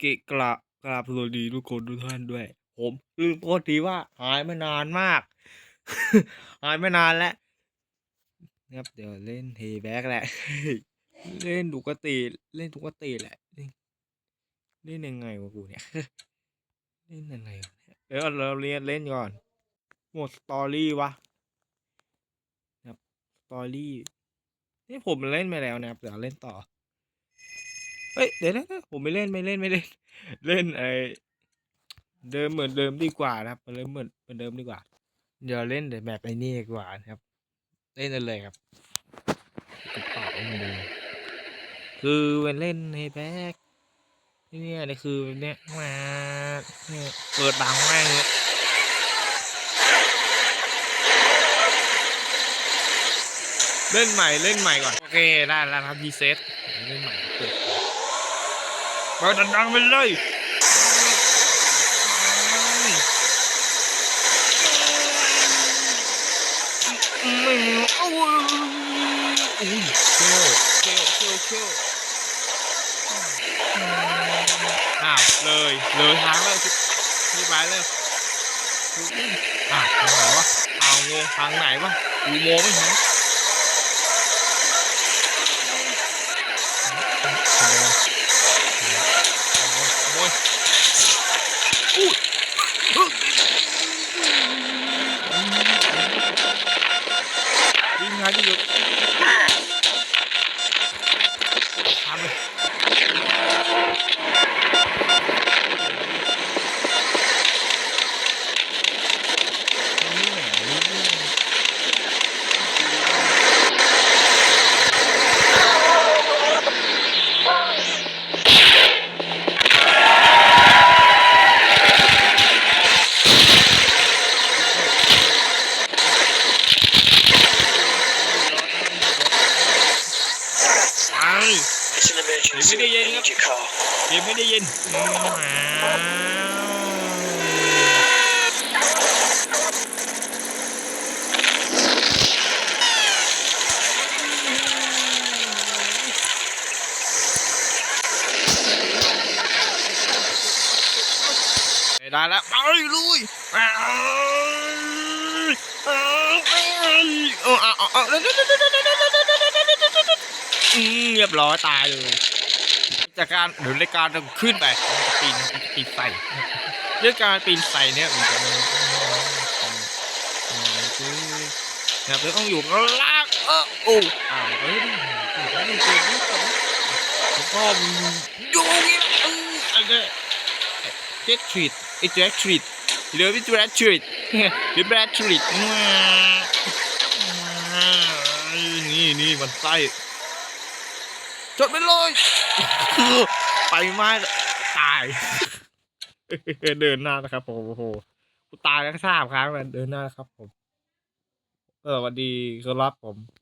เกะกระกราบสวัสดีทุกคนทุกท่านด้วย ผมลืมโทษทีว่า หายมานานมาก หายมานานแล้วนะครับเดี๋ยวเล่นเฮแบ็กแหละ เล่นปกติเล่นปกติแหละเล่นเล่นยังไงวะกูเนี่ย เล่นยังไงเนี่ยเดี๋ยวเราเรียนเล่นก่อน หมดสตอรี่วะนะครับสตอรี่นี่ผมเล่นไปแล้วนะครับเดี๋ยวเล่นต่อ เฮ้ยเดี๋ยวนะผมไม่เล่นไม่เล่นไม่เล่น เล่นไอเดิมเหมือนเดิมดีกว่านะครับเล่นเหมือนเหมือนเดิมดีกว่า เดี๋ยวเล่นแต่แบบไอ้นี่ดีกว่านะครับ เล่นกันเลยครับกระเป๋าเหมือนเดิมคือเป็นเล่นในแบ็กเนี่ยนี่คือเนี่ยมาเนี่ยเปิดดังแม่งเลยเล่นใหม่เล่นใหม่ก่อน โอเค ได้แล้วครับรีเซ็ตเล่นใหม่เปิด เปิดดังๆไปเลยไม่เอาอุ้ยเคียวเคียวเคียวเคี งหาที่อยู่ทำเลยไป เสียงไม่ได้ยินครับเสียงไม่ได้ยินได้แล้วไปลุยเรียบร้อยตายเลย จากการเดี๋ยวรายการจะขึ้นไปมันจะปีนมันจะปีนใส่เรื่องการปีนใส่เนี่ยมันจะนะครับจะต้องอยู่ข้างล่างเออโอ้อ้าวเฮ้ยนี่เกิดนี่เกิดแล้วก็ดูนี่เอออะไรเจ็คทรีดไอ้แจ็คทรีดหรือวิทแจ็คทรีดหรือแบล็คทรีดนี่นี่มันไส้ จดไปเลย ไปไม่ตาย เดินหน้านะครับผมโอ้โหกูตายแล้วทราบครับเดินหน้าครับผมสวัสดีครับผม